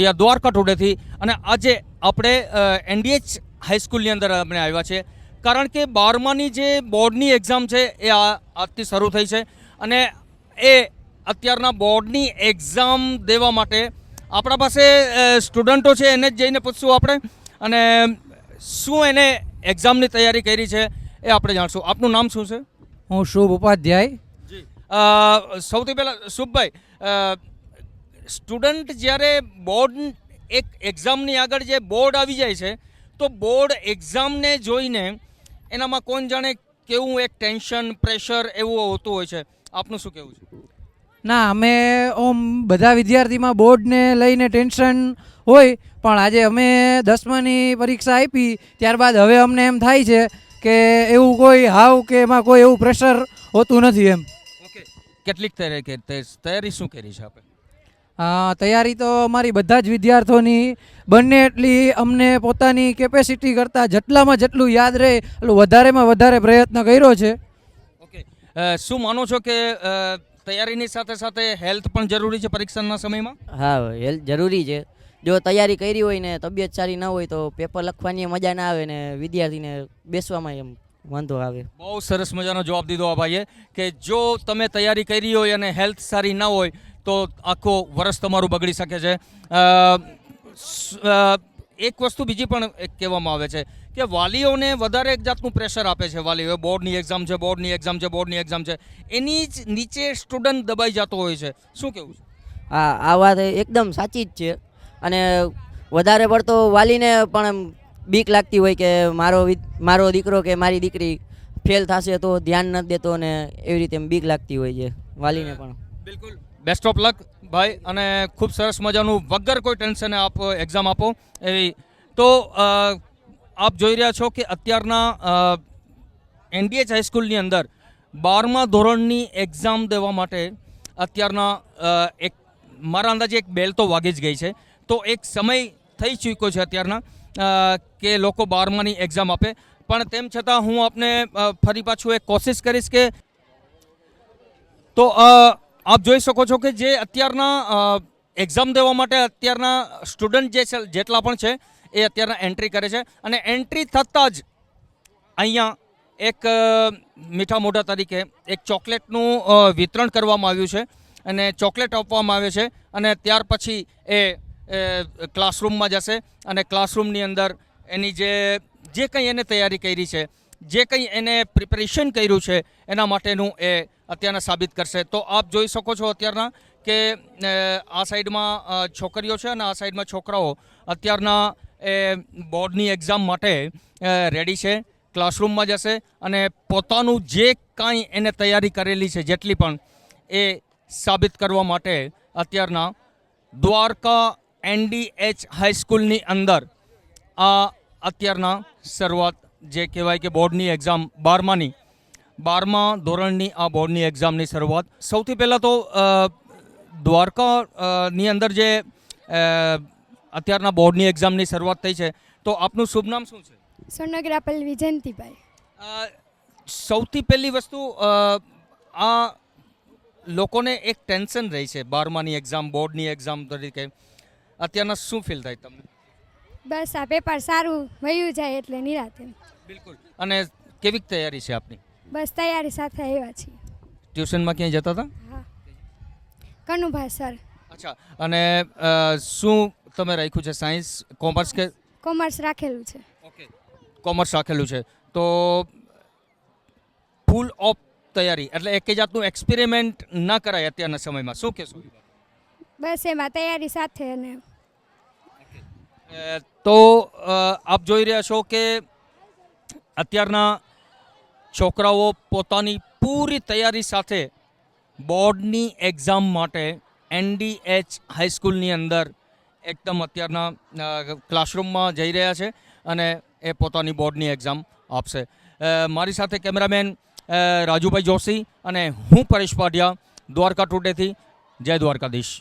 પાટોડિયા દ્વારકા ટુડેથી અને આજે આપણે એનડીએચ હાઈસ્કૂલની અંદર આપણે આવ્યા છે કારણ કે બારમાની જે બોર્ડની એક્ઝામ છે એ આ આજથી શરૂ થઈ છે અને એ અત્યારના બોર્ડની એક્ઝામ દેવા માટે આપણા પાસે સ્ટુડન્ટો છે એને જ જઈને પૂછશું આપણે અને શું એને એક્ઝામની તૈયારી કરી છે એ આપણે જાણશું. આપનું નામ શું છે? હું શુભ ઉપાધ્યાય. સૌથી પહેલાં શુભભાઈ સ્ટુડન્ટ જ્યારે બોર્ડ એક એક્ઝામની આગળ જે બોર્ડ આવી જાય છે તો બોર્ડ એક્ઝામને જોઈને એનામાં કોણ જાણે કેવું એક ટેન્શન પ્રેશર એવું હોતું હોય છે. આપનું શું કહેવું છે? ના અમે ઓમ બધા વિદ્યાર્થીમાં બોર્ડને લઈને ટેન્શન હોય પણ આજે અમે દસમાની પરીક્ષા આપી ત્યારબાદ હવે અમને એમ થાય છે કે એવું કોઈ હાવ કે એમાં કોઈ એવું પ્રેશર હોતું નથી એમ. ઓકે. કેટલીક તૈયારી શું કરી છે આપણે? તૈયારી તો અમારી બધા જ વિદ્યાર્થીઓની. બંને એટલી અમને પોતાની કેપેસિટી કરતાં જેટલામાં જેટલું યાદ રહે એટલું વધારેમાં વધારે પ્રયત્ન કર્યો છે. ઓકે. શું માનો છો કે તૈયારીની સાથે સાથે હેલ્થ પણ જરૂરી છે પરીક્ષાના સમયમાં? હા હેલ્થ જરૂરી છે. જો તૈયારી કરી હોય ને તબિયત સારી ના હોય તો પેપર લખવાની મજા ના આવે ને વિદ્યાર્થીને બેસવામાં એમ વાંધો આવે. બહુ સરસ મજાનો જવાબ દીધો આ ભાઈએ કે જો તમે તૈયારી કરી હોય અને હેલ્થ સારી ના હોય તો આખો વરસ તમારું બગડી શકે છે. એક વસ્તુ બીજી પણ એક કહેવામાં આવે છે કે વાલીઓને વધારે એક જાતનું પ્રેશર આપે છે. વાલીઓ બોર્ડની એક્ઝામ છે બોર્ડની એક્ઝામ છે બોર્ડની એક્ઝામ છે. એની જ નીચે સ્ટુડન્ટ દબાઈ જતો હોય છે. શું કેવું છે? હા આ વાત એકદમ સાચી જ છે. અને વધારે પડતો વાલીને પણ બીક લાગતી હોય કે મારો મારો દીકરો કે મારી દીકરી ફેલ થશે તો ધ્યાન નથી દેતો ને એવી રીતે બીક લાગતી હોય છે, વાલીને પણ. બિલકુલ. બેસ્ટ ઓફ લક ભાઈ, અને ખૂબ સરસ મજાનું વગર કોઈ ટેન્શને આપ એક્ઝામ આપો એવી. તો આપ જોઈ રહ્યા છો કે અત્યારના એનડીએચ હાઈસ્કૂલની અંદર બારમા ધોરણની એક્ઝામ દેવા માટે અત્યારના એક મારા અંદાજે એક બેલ તો વાગી જ ગઈ છે. તો એક સમય થઈ ચૂક્યો છે અત્યારના. કે લોકો બારમાની એક્ઝામ આપે. પણ તેમ છતાં હું આપને ફરી પાછું એક કોશિશ કરીશ કે તો આપ જોઈ શકો છો કે જે અત્યારના એક્ઝામ દેવા માટે અત્યારના સ્ટુડન્ટ જે છે, જેટલા પણ છે, એ અત્યારના એન્ટ્રી કરે છે. અને એન્ટ્રી થતાં જ અહીંયા એક મીઠા મોઢા તરીકે એક ચોકલેટનું વિતરણ કરવામાં આવ્યું છે. અને ચોકલેટ આપવામાં આવે છે. અને ત્યાર પછી એ ક્લાસરૂમમાં જશે અને ક્લાસરૂમની અંદર એની જે જે કંઈ એને તૈયારી કરી છે, જે કંઈ એને પ્રિપેરેશન કર્યું છે, એના માટેનું એ અત્યારના સાબિત કરશે. તો આપ જોઈ શકો છો અત્યારના કે આ સાઈડમાં છોકરીઓ છે અને આ સાઈડમાં છોકરાઓ અત્યારના એ, બોર્ડની એક્ઝામ માટે રેડી છે ક્લાસરૂમમાં જશે અને પોતાનું જે કાંઈ એને તૈયારી કરેલી છે, જેટલી પણ એ સાબિત કરવા માટે અત્યારના દ્વારકા એનડીએચ હાઈસ્કૂલની અંદર આ અત્યારના શરૂઆત જે કહેવાય કે બોર્ડની એક્ઝામ બારમાની બારમા ધોરણની આ બોર્ડની એક્ઝામની શરૂઆત. સૌથી પહેલાં તો અ, દ્વારકા અ, ની અંદર જે અત્યારના બોર્ડની એક્ઝામની શરૂઆત થઈ છે. તો આપનું શુભ નામ શું છે? સોનગરા પલ્લવી જયંતિભાઈ સૌથી પહેલી વસ્તુ આ લોકોને એક ટેન્શન રહી છે બારમાની એક્ઝામ બોર્ડની એક્ઝામ તરીકે. અત્યારના શું ફીલ થાય તમને? બસ આ પેપર સારું વયું જાય એટલે નિરાતે બિલકુલ. અને કેવી તૈયારી છે આપની? બસ તૈયારી સાથે આવ્યા છીએ. ટ્યુશનમાં ક્યાંય જતા હતા? હા. કનુભાઈ સર. અચ્છા. અને શું તમે રાખ્યું છે? સાયન્સ કોમર્સ કે? કોમર્સ રાખેલું છે. ઓકે. કોમર્સ રાખેલું છે. તો ફૂલ ઓફ તૈયારી એટલે એક જાતનું એક્સપેરિમેન્ટ ન કરાય અત્યારના સમયમાં. શું કહેશો? બસ એમાં તૈયારી સાથે અને તો આપ જોઈ રહ્યા છો કે અત્યારના છોકરાઓ પોતાની પૂરી તૈયારી સાથે બોર્ડની એક્ઝામ માટે એનડીએચ હાઈસ્કૂલની અંદર એકદમ અત્યારના ક્લાસરૂમમાં જઈ રહ્યા છે અને એ પોતાની બોર્ડની એક્ઝામ આપશે. મારી સાથે કેમેરામેન રાજુભાઈ જોશી અને હું પરેશ પાટિયા, દ્વારકા ટુડેથી, જય દ્વારકાધીશ.